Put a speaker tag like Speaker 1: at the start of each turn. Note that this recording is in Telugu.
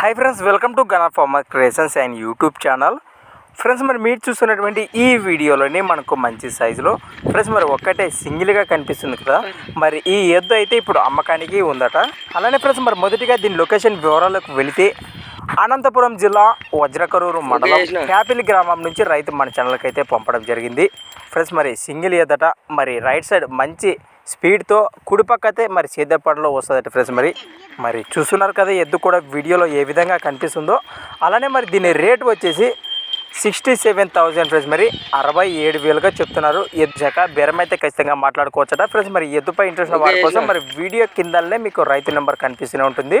Speaker 1: Hi friends welcome to Gana farmer creations and YouTube channel friends మరి మీరు చూస్తున్నటువంటి ఈ వీడియోలోని మనకు మంచి సైజులో ఫ్రెండ్స్ మరి ఒక్కటే సింగిల్గా కనిపిస్తుంది కదా. మరి ఈ ఎద్దు అయితే ఇప్పుడు అమ్మకానికి ఉందట. అలానే ఫ్రెండ్స్ మరి మొదటిగా దీని లొకేషన్ వివరాలకు వెళితే అనంతపురం జిల్లా వజ్రకరూరు మండలం హ్యాపిల్ గ్రామం నుంచి రైతు మన ఛానల్కి అయితే పంపడం జరిగింది. ఫ్రెండ్స్ మరి సింగిల్ ఎద్దట మరి రైట్ సైడ్ మంచి స్పీడ్తో కుడిపక్కతే మరి సేద్యపాడులో వస్తుందట ఫ్రెండ్స్. మరి మరి చూస్తున్నారు కదా ఎద్దు కూడా వీడియోలో ఏ విధంగా కనిపిస్తుందో. అలానే మరి దీని రేట్ వచ్చేసి సిక్స్టీ సెవెన్ థౌజండ్ ఫ్రెండ్స్. మరి అరవై ఏడు వేలుగా చెప్తున్నారు. ఎద్దు శాఖ బేరం అయితే ఖచ్చితంగా మాట్లాడుకోవచ్చట. ఫ్రెండ్స్ మరి ఎద్దుపై ఇంట్రెస్ట్ వారి కోసం మరి వీడియో కిందనే మీకు రైతు నెంబర్ కనిపిస్తూనే ఉంటుంది.